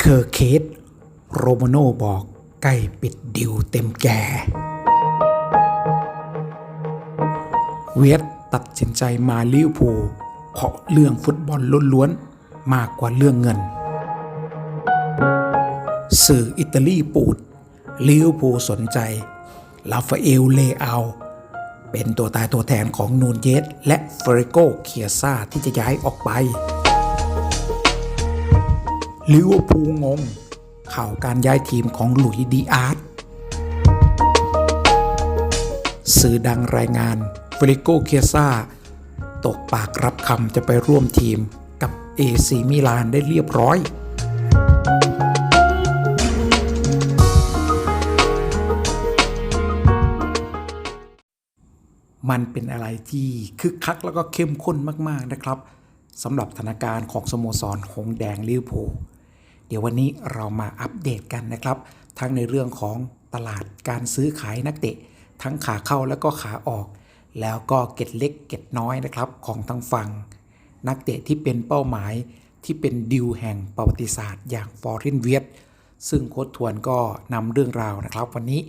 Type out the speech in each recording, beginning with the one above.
เคอร์เคสโรมาโนบอกใกล้ปิดดิวเต็มแก่ เวสตัดสินใจมาลิวอร์พูเพราะเรื่องฟุตบอลล้วนๆ มากกว่าเรื่องเงิน สื่ออิตาลีปูดลิวอร์พูสนใจ ลาฟาเอลเลอาเป็นตัวตายตัวแทนของนูนเยสและเฟรโกเคียซาที่จะย้ายออกไป ลิเวอร์พูลงง ข่าวการย้ายทีมของหลุยส์ดีอาร์ตสื่อดังรายงานเฟริโกเคียซาตกปากรับคำจะไปร่วมทีมกับเอซีมิลานได้เรียบร้อย มันเป็นอะไรที่คึกคักแล้วก็เข้มข้นมาก ๆ นะครับสำหรับธนาการของสโมสรหงแดงลิเวอร์พูล เดี๋ยววันนี้เรามาอัปเดตกันนะครับ ทั้งในเรื่องของตลาดการซื้อขายนักเตะ ทั้งขาเข้าแล้วก็ขาออก แล้วก็เก็ดเล็กเก็ดน้อยนะครับของทางฝั่ง นักเตะที่เป็นเป้าหมายที่เป็นดิวแห่งประวัติศาสตร์ อย่างฟอร์เรนเวียตซึ่งโค้ชทวนก็นำเรื่องราวนะครับ วันนี้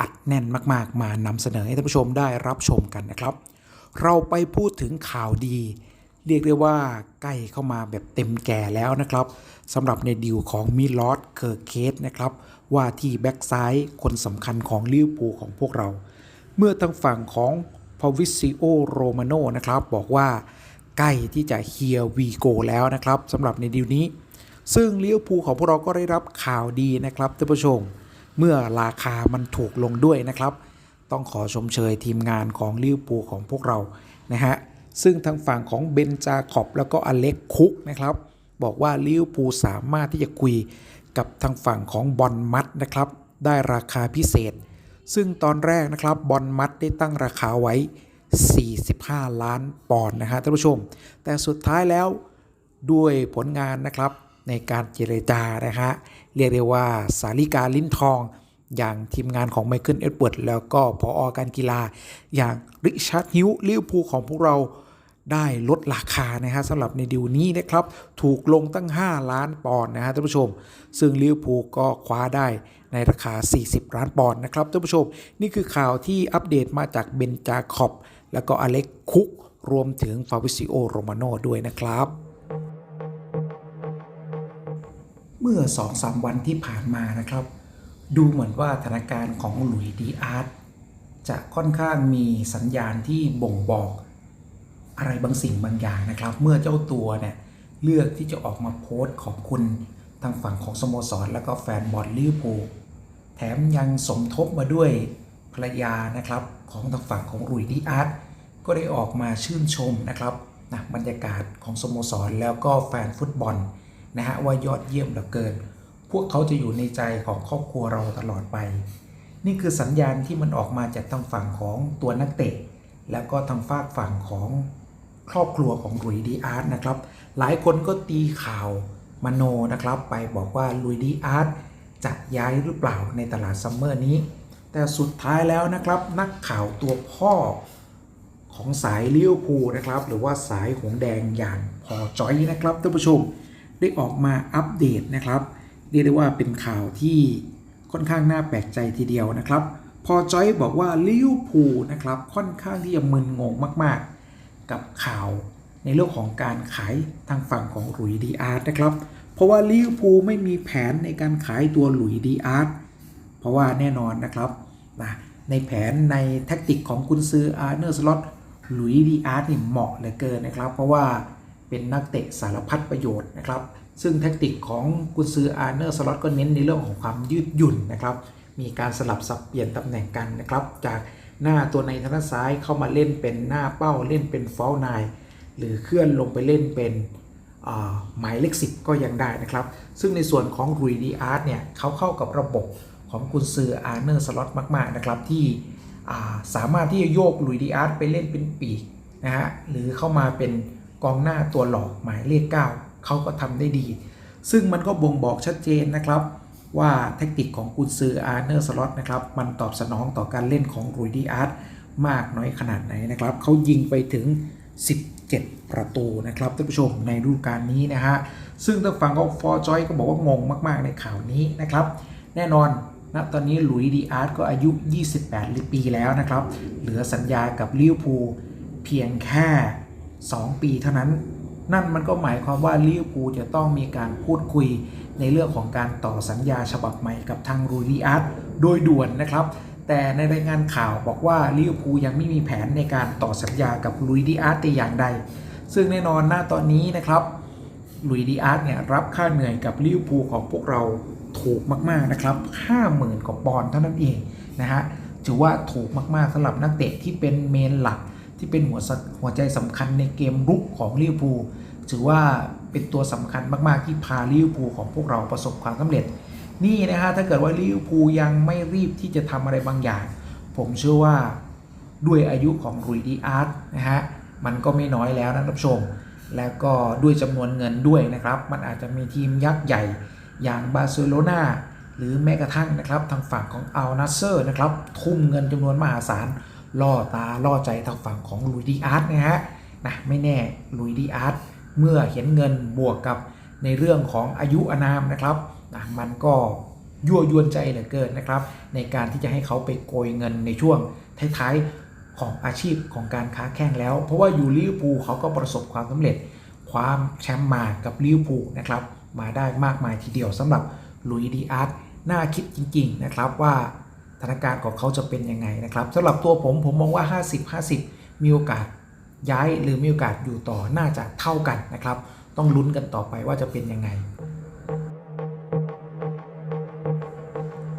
อัดแน่นมากๆ มานำเสนอให้ท่านผู้ชมได้รับชมกันนะครับ เราไปพูดถึงข่าวดี เรียกได้ว่าใกล้เข้ามาแบบเต็มแก่แล้วนะครับสำหรับในดิวของมิลอสเคอร์เคสนะครับ ว่าที่แบ็กซ้ายคนสำคัญของลิเวอร์พูลของพวกเรา เมื่อทางฝั่งของพาวิซิโอโรมาโนนะครับ บอกว่าใกล้ที่จะเฮียวีโกแล้วนะครับสำหรับในดิวนี้ ซึ่งลิเวอร์พูลของพวกเราก็ได้รับข่าวดีนะครับท่านผู้ชม เมื่อราคามันถูกลงด้วยนะครับ ต้องขอชมเชยทีมงานของลิเวอร์พูลของพวกเรานะฮะ ซึ่งทางฝั่งของเบนจาคอบแล้วก็อเล็กคุกนะครับ บอกว่าลิเวอร์พูลสามารถที่จะคุยกับทางฝั่งของบอลมัดนะครับ ได้ราคาพิเศษ ซึ่งตอนแรกนะครับบอลมัดได้ตั้งราคาไว้ 45 ล้านปอนด์นะฮะท่านผู้ชม แต่สุดท้ายแล้วด้วยผลงานนะครับในการเจรจานะฮะเรียกได้ว่าสาริกาลิ้นทอง อย่างทีมงานของไมเคิลเอ็ดเวิร์ดแล้วก็พออการกีฬาอย่างริชาร์ดฮิวลิเวอร์พูลของพวกเรา ได้ลดราคานะฮะสำหรับในดิวนี้นะครับ ถูกลงตั้ง 5 ล้านปอนด์นะฮะท่านผู้ชม ซึ่งลิเวอร์พูลก็คว้าได้ในราคา 40 ล้านปอนด์นะครับท่านผู้ชม นี่คือข่าวที่อัปเดตมาจากเบนจาคอบแล้วก็อเล็กคุก รวมถึงฟาวิซิโอโรมาโนด้วยนะครับเมื่อ2อสวันที่ผ่านมานะครับ ดูเหมือนว่าธนานการณ์ของหลุยส์ดีอาร์ตจะค่อนข้างมีสัญญาณที่บ่งบอก อะไรบางสิ่งบางอย่างนะครับ เมื่อเจ้าตัวเนี่ยเลือกที่จะออกมาโพสต์ขอบคุณทางฝั่งของสโมสร แล้วก็แฟนบอลลิเวอร์พูลแถมยังสมทบมาด้วยภรรยานะครับของทางฝั่งของหลุยดีอาร์ตก็ได้ออกมาชื่นชมนะครับนะบรรยากาศของสโมสรแล้วก็แฟนฟุตบอลนะฮะว่ายอดเยี่ยมเหลือเกิน พวกเขาจะอยู่ในใจของครอบครัวเราตลอดไป นี่คือสัญญาณที่มันออกมาจากทางฝั่งของตัวนักเตะ แล้วก็ทางฝากฝั่งของ ครอบครัวของลุยดีอาร์ตนะครับ หลายคนก็ตีข่าวมโนนะครับ ไปบอกว่าลุยดีอาร์ตจะย้ายหรือเปล่าในตลาดซัมเมอร์นี้ แต่สุดท้ายแล้วนะครับ นักข่าวตัวพ่อของสายลิเวอร์พูลนะครับ หรือว่าสายหงแดงอย่างพอจอยนะครับท่านผู้ชมได้ออกมาอัปเดตนะครับเรียกได้ว่าเป็นข่าวที่ค่อนข้างน่าแปลกใจทีเดียวนะครับ พอจอยบอกว่าลิเวอร์พูลนะครับค่อนข้างที่จะมึนงงมากๆ กับข่าวในเรื่องของการขายทางฝั่งของหลุยดีอาร์ตนะครับ เพราะว่าลิเวอร์พูลไม่มีแผนในการขายตัวหลุยดีอาร์ตเพราะว่าแน่นอนนะครับนะในแผนในแท็กติกของกุนซืออาร์เนอร์สล็อตหลุยดีอาร์ตนี่เหมาะเหลือเกินนะครับ เพราะว่าเป็นนักเตะสารพัดประโยชน์นะครับ ซึ่งแท็กติกของกุนซืออาร์เนอร์สล็อตก็เน้นในเรื่องของความยืดหยุ่นนะครับ มีการสลับสับเปลี่ยนตำแหน่งกันนะครับ จาก หน้าตัวในทางด้านซ้ายเข้ามาเล่นเป็นหน้าเป้าเล่นเป็นฟอลนายหรือเคลื่อนลงไปเล่นเป็นหมายเลขสิบก็ยังได้นะครับ ซึ่งในส่วนของรุยดีอาร์ตเนี่ยเขาเข้ากับระบบของกุนซืออาร์เนอร์สล็อตมาก ๆ นะครับ ที่สามารถที่จะโยกลุยดีอาร์ตไปเล่นเป็นปีกนะฮะหรือเข้ามาเป็นกองหน้าตัวหลอกหมายเลข 9 เขาก็ทำได้ดี ซึ่งมันก็บ่งบอกชัดเจนนะครับ ว่าแทคติกของกุนซืออาร์เนอร์สล็อตนะครับ มันตอบสนองต่อการเล่นของรุยดีอาร์ตมากน้อยขนาดไหนนะครับ เขายิงไปถึง 17 ประตูนะครับท่านผู้ชมในฤดูกาลนี้นะฮะ ซึ่งทางฝั่งของฟอร์จอยก็บอกว่างงมาก ๆ ในข่าวนี้นะครับ แน่นอนณตอนนี้หลุยดีอาร์ตก็อายุ 28 ปีแล้วนะครับ เหลือสัญญากับลิเวอร์พูลเพียงแค่ 2 ปีเท่านั้น นั่นมันก็หมายความว่าลิเวอร์พูลจะต้องมีการพูดคุย ในเรื่องของการต่อสัญญาฉบับใหม่กับทางหลุยส์ดีอาร์ตโดยด่วนนะครับ แต่ในรายงานข่าวบอกว่าลิเวอร์พูลยังไม่มีแผนในการต่อสัญญากับลุยดีอาร์ตแต่อย่างใด ซึ่งแน่นอนหน้าตอนนี้นะครับลุยดีอาร์ตเนี่ยรับค่าเหนื่อยกับลิเวอร์พูลของพวกเราถูกมากๆนะครับ50,000กว่าปอนด์เท่านั้นเองนะฮะถือว่าถูกมากๆสำหรับนักเตะที่เป็นเมนหลักที่เป็นหัวหัวใจสำคัญในเกมรุกของลิเวอร์พูลถือว่า เป็นตัวสำคัญมาก ๆ ที่พาลิเวอร์พูลของพวกเราประสบความสำเร็จ นี่นะฮะถ้าเกิดว่าลิเวอร์พูลยังไม่รีบที่จะทำอะไรบางอย่าง ผมเชื่อว่าด้วยอายุของรุยดีอาร์ตนะฮะมันก็ไม่น้อยแล้วนะท่านผู้ชม แล้วก็ด้วยจำนวนเงินด้วยนะครับ มันอาจจะมีทีมยักษ์ใหญ่อย่างบาร์เซโลนาหรือแม้กระทั่งนะครับทางฝั่งของอัลนัสเซอร์นะครับทุ่มเงินจำนวนมหาศาลล่อตาล่อใจทางฝั่งของลุยดีอาร์ตนะฮะนะไม่แน่ลุยดีอาร์ต เมื่อเห็นเงินบวกกับในเรื่องของอายุอานามนะครับนะมันก็ยั่วยวนใจเหลือเกินนะครับ ในการที่จะให้เขาไปโกยเงินในช่วงท้ายๆของอาชีพของการค้าแข่งแล้ว เพราะว่าอยู่ลิเวอร์พูลเขาก็ประสบความสำเร็จความแชมป์มากับลิเวอร์พูลนะครับมาได้มากมายทีเดียวสำหรับลุยดีอาร์ตน่าคิดจริง ๆนะครับว่าสถานการณ์ของเขาจะเป็นยังไงนะครับสำหรับตัวผมผมมองว่า 50-50 มีโอกาส ย้ายหรือมีโอกาสอยู่ต่อน่าจะเท่ากันนะครับ ต้องลุ้นกันต่อไปว่าจะเป็นยังไง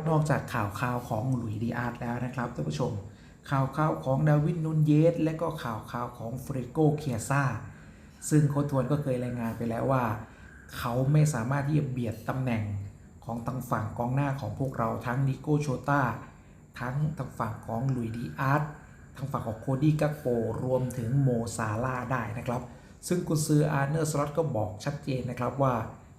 นอกจากข่าวข่าวของหลุยดีอาร์ตแล้วนะครับท่านผู้ชม ข่าวข่าวของดาวินนูนเยส และก็ข่าวข่าวของเฟรโกเคียซ่าซึ่งโค้ชทวนก็เคยรายงานไปแล้วว่า เขาไม่สามารถที่จะเบียดตำแหน่งของทางฝั่งกองหน้าของพวกเราทั้งนิโกโชตาทั้งทางฝั่งของลุยดีอาร์ต ทางฝั่งของโคดี้กักโปรวมถึงโมซาลาได้นะครับ ซึ่งกุนซืออาร์เนอร์สล็อตก็บอกชัดเจนนะครับว่า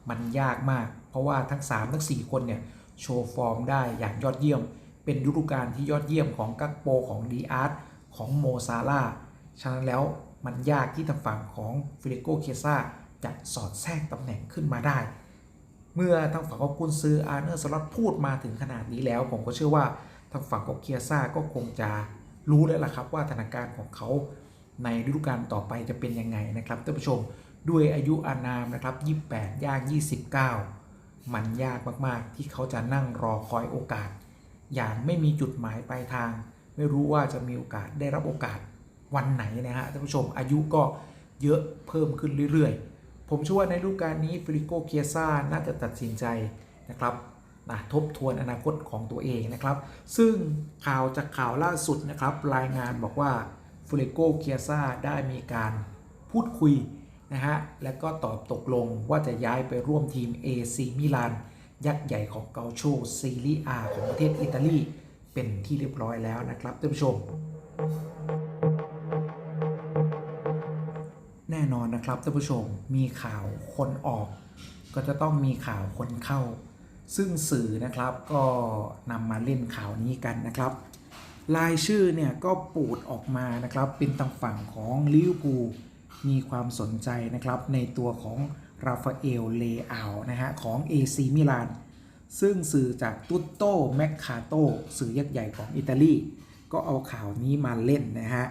มันยากมาก เพราะว่าทั้ง 3 ทั้ง 4 คนเนี่ยโชว์ฟอร์มได้อย่างยอดเยี่ยม เป็นฤดูกาลที่ยอดเยี่ยมของกักโปของดีอาร์ตของโมซาลาฉะนั้นแล้วมันยากที่ทางฝั่งของฟิลิโกเคซ่าจะสอดแทรกตำแหน่งขึ้นมาได้ เมื่อทางฝั่งของกุนซืออาร์เนอร์สล็อตพูดมาถึงขนาดนี้แล้ว ผมก็เชื่อว่าทางฝั่งของเคียซ่าก็คงจะ รู้แล้วล่ะครับว่าสถานการณ์ของเขาในฤดูกาลต่อไปจะเป็นยังไงนะครับท่านผู้ชมด้วยอายุอานามนะครับ 28 ย่าง 29 มันยากมากๆ ที่เขาจะนั่งรอคอยโอกาส อย่างไม่มีจุดหมายปลายทาง ไม่รู้ว่าจะมีโอกาสได้รับโอกาสวันไหนนะฮะท่านผู้ชมอายุก็เยอะเพิ่มขึ้นเรื่อยๆ ผมเชื่อว่าในฤดูกาลนี้ฟิลิโกเคียซ่าน่าจะตัดสินใจนะครับ นะทบทวนอนาคตของตัวเองนะครับ ซึ่งข่าวจากข่าวล่าสุดนะครับ รายงานบอกว่าฟิลิโกเคียซ่าได้มีการพูดคุยนะฮะ และก็ตอบตกลงว่าจะย้ายไปร่วมทีม AC มิลาน ยักษ์ใหญ่ของเกาโชซีรีอาของประเทศอิตาลีเป็นที่เรียบร้อยแล้วนะครับท่านผู้ชม แน่นอนนะครับท่านผู้ชมมีข่าวคนออก ก็จะต้องมีข่าวคนเข้า ซึ่งสื่อนะครับก็นำมาเล่นข่าวนี้กันนะครับรายชื่อเนี่ยก็ปูดออกมานะครับเป็นทางฝั่งของลิเวอร์พูลมีความสนใจนะครับในตัวของราฟาเอลเลอานะฮะของ AC มิลานซึ่งสื่อจากตุตโตแมคคาโตสื่อยักษ์ใหญ่ของอิตาลีก็เอาข่าวนี้มาเล่นนะฮะ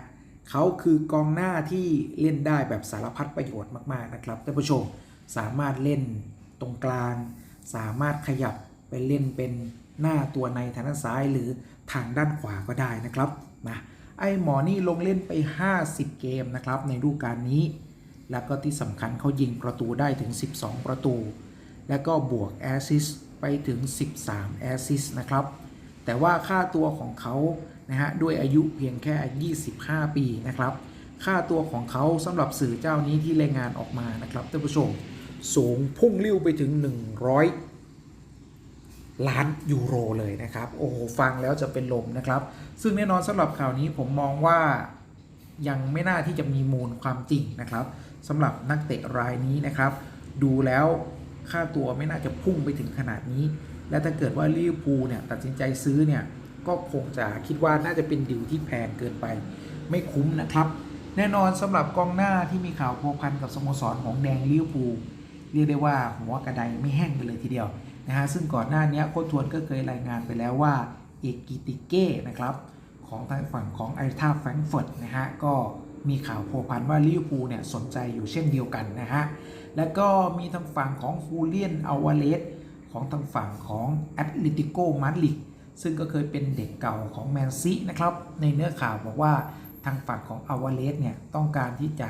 เขาคือกองหน้าที่เล่นได้แบบสารพัดประโยชน์มาก ๆ นะครับท่านผู้ชมสามารถเล่นตรงกลาง สามารถขยับไปเล่นเป็นหน้าตัวในทางด้านซ้ายหรือทางด้านขวาก็ได้นะครับนะไอ้หมอนี่ลงเล่นไป 50 เกมนะครับในฤดูกาลนี้ แล้วก็ที่สำคัญเขายิงประตูได้ถึง 12 ประตู แล้วก็บวกแอสซิสไปถึง 13แอสซิสนะครับ แต่ว่าค่าตัวของเขานะฮะด้วยอายุเพียงแค่ 25 ปีนะครับ ค่าตัวของเขาสำหรับสื่อเจ้านี้ที่รายงานออกมานะครับท่านผู้ชม สูงพุ่งลิ้วไปถึง 100 ล้านยูโรเลยนะครับ โอ้โห ฟังแล้วจะเป็นลมนะครับ ซึ่งแน่นอนสำหรับข่าวนี้ผมมองว่ายังไม่น่าที่จะมีมูลความจริงนะครับสำหรับนักเตะรายนี้นะครับ ดูแล้วค่าตัวไม่น่าจะพุ่งไปถึงขนาดนี้ และถ้าเกิดว่าลิเวอร์พูลเนี่ยตัดสินใจซื้อเนี่ยก็คงจะคิดว่าน่าจะเป็นดิวที่แพงเกินไป ไม่คุ้มนะครับ แน่นอนสำหรับกองหน้าที่มีข่าวพัวพันกับสโมสรของแดงลิเวอร์พูล เรียกได้ว่าหัวกระไดไม่แห้งกันเลยทีเดียวนะฮะซึ่งก่อนหน้านี้โค้ชทวนก็เคยรายงานไปแล้วว่าเอกิติเก้นะครับของทางฝั่งของไอท่าแฟรงก์เฟิร์ตนะฮะก็มีข่าวโผพันว่าลิเวอร์พูลเนี่ยสนใจอยู่เช่นเดียวกันนะฮะแล้วก็มีทางฝั่งของฮูเลียนอาวาเลสของทางฝั่งของแอตเลติโกมาดริดซึ่งก็เคยเป็นเด็กเก่าของแมนซีนะครับในเนื้อข่าวบอกว่าทางฝั่งของอาวาเลสเนี่ยต้องการที่จะ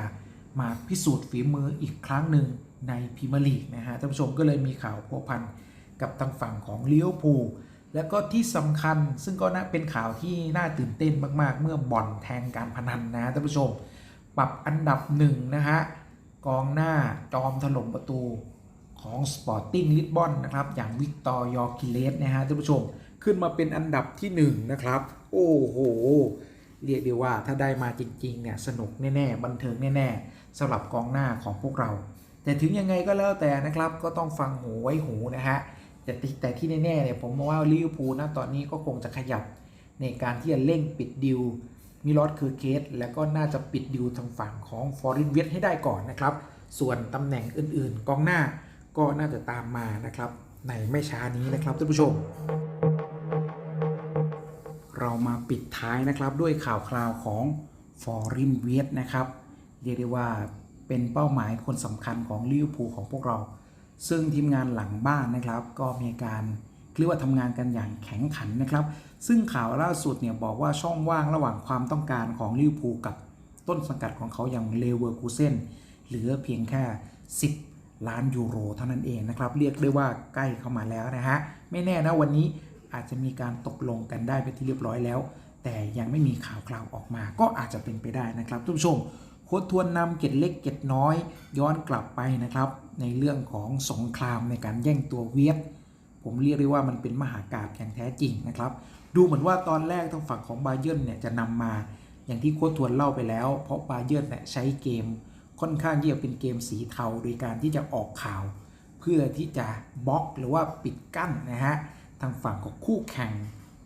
มาพิสูจน์ฝีมืออีกครั้งหนึ่ง ในพรีเมียร์ลีกนะฮะท่านผู้ชมก็เลยมีข่าวพัวพันกับทางฝั่งของลิเวอร์พูลแล้วก็ที่สำคัญซึ่งก็น่าเป็นข่าวที่น่าตื่นเต้นมากๆ เมื่อบ่อนแทงการพนันนะท่านผู้ชม ปรับอันดับหนึ่งนะฮะกองหน้าจอมถล่มประตูของ Sporting Lisbon นะครับ อย่างวิกตอร์ยอร์กิเลสนะฮะท่านผู้ชมขึ้นมาเป็นอันดับที่ 1 นะครับ โอ้โห เรียกได้ว่าถ้าได้มาจริงๆเนี่ยสนุกแน่ ๆ บันเทิงแน่ ๆสำหรับกองหน้าของพวกเรา แต่ถึงยังไงก็แล้วแต่นะครับ ก็ต้องฟังหูไว้หูนะฮะแต่แต่ที่แน่ๆเนี่ยผมมองว่าลิเวอร์พูลนะตอนนี้ก็คงจะขยับในการที่จะเร่งปิดดิวมิลอสคือเคส แล้วก็น่าจะปิดดิวทางฝั่งของฟอรินเวสให้ได้ก่อนนะครับ ส่วนตำแหน่งอื่นๆ กองหน้าก็น่าจะตามมานะครับ ในไม่ช้านี้นะครับท่านผู้ชม เรามาปิดท้ายนะครับด้วยข่าวคราวของฟอรินเวสนะครับ เรียกได้ว่า เป็นเป้าหมายคนสำคัญของลิเวอร์พูลของพวกเรา ซึ่งทีมงานหลังบ้านนะครับ ก็มีการเรียกว่าทำงานกันอย่างแข็งขันนะครับ ซึ่งข่าวล่าสุดเนี่ยบอกว่าช่องว่างระหว่างความต้องการของลิเวอร์พูลกับต้นสังกัดของเขาอย่างเลเวอร์คูเซนเหลือเพียงแค่ 10 ล้านยูโรเท่านั้นเองนะครับ เรียกได้ว่าใกล้เข้ามาแล้วนะฮะ ไม่แน่นะวันนี้อาจจะมีการตกลงกันได้ไปนที่เรียบร้อยแล้ว แต่ยังไม่มีข่าวคราวออกมาก็อาจจะเป็นไปได้นะครับทุกผู้ชม ค้ดทวนนำเกตเล็กเกตน้อย ย้อนกลับไปนะครับ ในเรื่องของสงครามในการแย่งตัวเวียด ผมเรียกได้ว่ามันเป็นมหากาบอย่างแท้จริงนะครับ ดูเหมือนว่าตอนแรกทางฝั่งของบาเยิร์นเนี่ยจะนำมาอย่างที่โค้ดทวนเล่าไปแล้ว เพราะบาเยิร์นเนี่ยใช้เกมค่อนข้างที่จะเป็นเกมสีเทาโดยการที่จะออกข่าว เพื่อที่จะบล็อกหรือว่าปิดกั้นนะฮะทางฝั่งของคู่แข่ง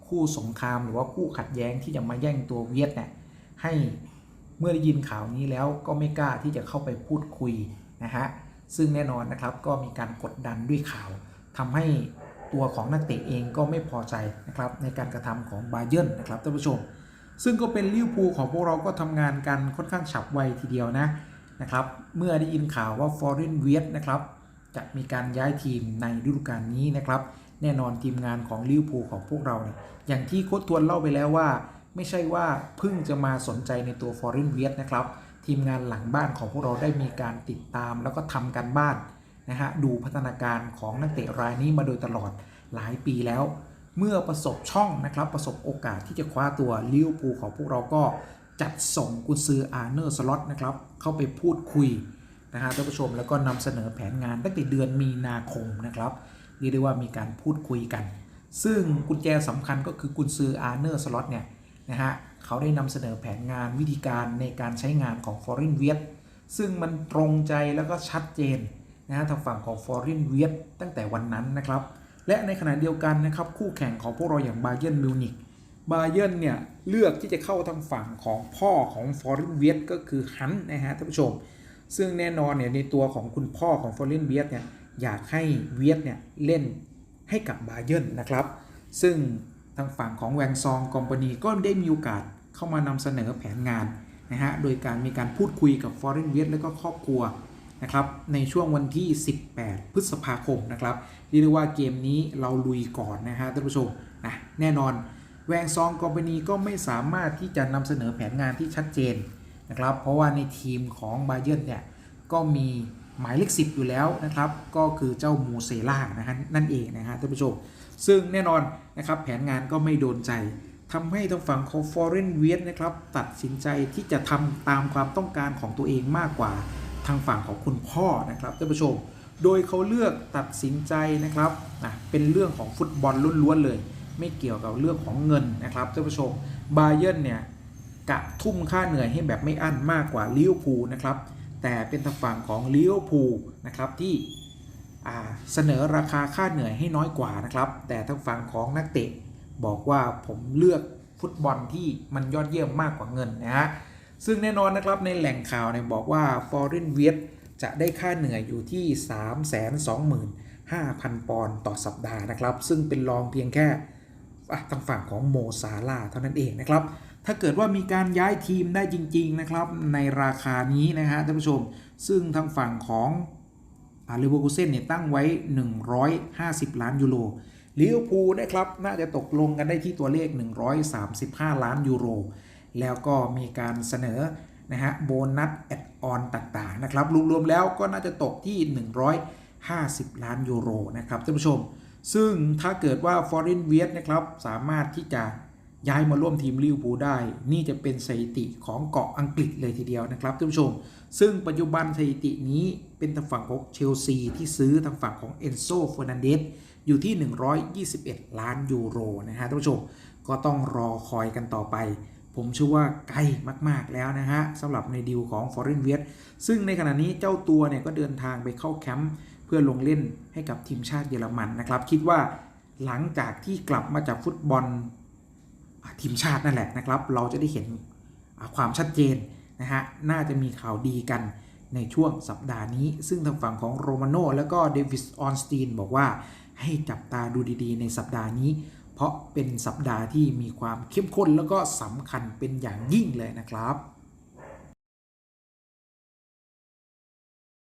คู่สงครามหรือว่าคู่ขัดแย้งที่จะมาแย่งตัวเวียดเนี่ยให้ เมื่อได้ยินข่าวนี้แล้วก็ไม่กล้าที่จะเข้าไปพูดคุยนะฮะซึ่งแน่นอนนะครับก็มีการกดดันด้วยข่าวทำให้ตัวของนักเตะเองก็ไม่พอใจนะครับในการกระทำของบาเยิร์นนะครับท่านผู้ชม ซึ่งก็เป็นลิวพูของพวกเราก็ทำงานกันค่อนข้างฉับไวทีเดียวนะนะครับเมื่อได้ยินข่าวว่าฟอร์เรนเวียนะครับจะมีการย้ายทีมในฤดูกาลนี้นะครับ แน่นอนทีมงานของลิวพูของพวกเราเนี่ยอย่างที่โค้ชทวนเล่าไปแล้วว่า ไม่ใช่ว่าเพิ่งจะมาสนใจในตัว Foreign v i e t นะครับ ทีมงานหลังบ้านของพวกเราได้มีการติดตามแล้วก็ทำการบ้านนะฮะดูพัฒนาการของนักเตะรายนี้มาโดยตลอดหลายปีแล้ว เมื่อประสบช่องนะครับประสบโอกาสที่จะคว้าตัวลิวอร์พูของพวกเราก็จัดส่งกุนซืออาร์เนอร์สล็อตนะครับเข้าไปพูดคุยนะฮะท่านผู้ชมแล้วก็นำเสนอแผนงานตั้งแต่เดือนมีนาคมนะครับเรียกได้ว่ามีการพูดคุยกัน ซึ่งกุญแจสำคัญก็คือกุนซืออาร์เนอร์สล็อตเนี่ย นะฮะเขาได้นำเสนอแผนงานวิธีการในการใช้งานของ Foreign v i e t ซึ่งมันตรงใจแล้วก็ชัดเจนนะฮะทางฝั่งของ Foreign v i e t ตั้งแต่วันนั้นนะครับ และในขณะเดียวกันนะครับคู่แข่งของพวกเราอย่างบาเยิร์นมิวนิกบาเยิร์นเนี่ยเลือกที่จะเข้าทางฝั่งของพ่อของ Foreign v i e t ก็คือฮันนะฮะท่านผู้ชม ซึ่งแน่นอนเนี่ยในตัวของคุณพ่อของ Foreign v i e t เนี่ยอยากให้เวียดเนี่ยเล่นให้กับบาเยิร์นนะครับ ซึ่ง ทางฝั่งของแวงซองคอมพานีก็ได้มีโอกาสเข้ามานำเสนอแผนงานนะฮะ โดยการมีการพูดคุยกับ Foreign v i e t และก็ครอบครัวนะครับในช่วงวันที่ 18 พฤษภาคมนะครับเรียกว่าเกมนี้เราลุยก่อนนะฮะท่านผู้ชมนะแน่นอนแวงซองคอมพานีก็ไม่สามารถที่จะนำเสนอแผนงานที่ชัดเจนนะครับ เพราะว่าในทีมของบาเยิร์นเนี่ยก็มีหมายเลข10 อยู่แล้วนะครับ ก็คือเจ้ามูเซล่านะฮะนั่นเองนะฮะท่านผู้ชม ซึ่งแน่นอนนะครับแผนงานก็ไม่โดนใจทำให้ทางฝั่งของ Foreign v i e t นะครับตัดสินใจที่จะทำตามความต้องการของตัวเองมากกว่าทางฝั่งของคุณพ่อนะครับท่านผู้ชม โดยเขาเลือกตัดสินใจนะครับนะเป็นเรื่องของฟุตบอลล้วนๆเลย ไม่เกี่ยวกับเรื่องของเงินนะครับท่านผู้ชมบาเยิร์นเนี่ยกะทุ่มค่าเหนื่อยให้แบบไม่อั้นมากกว่าลิเวอร์พูลนะครับแต่เป็นทางฝั่งของลิเวอร์พูลนะครับที่ เสนอราคาค่าเหนื่อยให้น้อยกว่านะครับ แต่ทางฝั่งของนักเตะบอกว่าผมเลือกฟุตบอลที่มันยอดเยี่ยมมากกว่าเงินนะฮะซึ่งแน่นอนนะครับในแหล่งข่าวเนี่ยบอกว่า Foreign v i e t จะได้ค่าเหนื่อยอยู่ที่ 325,000 ปอนด์ต่อสัปดาห์นะครับ ซึ่งเป็นรองเพียงแค่ทางฝั่งของโมซาลาเท่านั้นเองนะครับ ถ้าเกิดว่ามีการย้ายทีมได้จริง ๆ นะครับ ในราคานี้นะฮะท่านผู้ชม ซึ่งทางฝั่งของ เลเวอร์คูเซนเนี่ยตั้งไว้ 150 ล้านยูโรลิเวอร์พูลนะครับน่าจะตกลงกันได้ที่ตัวเลข 135 ล้านยูโร แล้วก็มีการเสนอนะฮะโบนัสแอดออนต่างๆนะครับรวมๆแล้วก็น่าจะตกที่ 150 ล้านยูโรนะครับท่านผู้ชม ซึ่งถ้าเกิดว่า Foreign v i e t นะครับสามารถที่จะ ย้ายมาร่วมทีมลิเวอร์พูลได้ นี่จะเป็นสถิติของเกาะอังกฤษเลยทีเดียวนะครับท่านผู้ชม ซึ่งปัจจุบันสถิตินี้เป็นทางฝั่งของเชลซีที่ซื้อทางฝั่งของเอนโซเฟอร์นันเดสอยู่ที่ 121 ล้านยูโรนะฮะท่านผู้ชม ก็ต้องรอคอยกันต่อไป ผมเชื่อว่าใกล้มาก ๆ แล้วนะฮะสำหรับในดีลของ Foreign v i e t ซึ่งในขณะนี้เจ้าตัวเนี่ยก็เดินทางไปเข้าแคมป์เพื่อลงเล่นให้กับทีมชาติเยอรมันนะครับ คิดว่าหลังจากที่กลับมาจากฟุตบอล ทีมชาตินั่นแหละนะครับ เราจะได้เห็นความชัดเจนนะฮะน่าจะมีข่าวดีกันในช่วงสัปดาห์นี้ ซึ่งทางฝั่งของโรมาโนแล้วก็เดวิสออนสตีนบอกว่าให้จับตาดูดีๆ ในสัปดาห์นี้ เพราะเป็นสัปดาห์ที่มีความเข้มข้นแล้วก็สำคัญเป็นอย่างยิ่งเลยนะครับ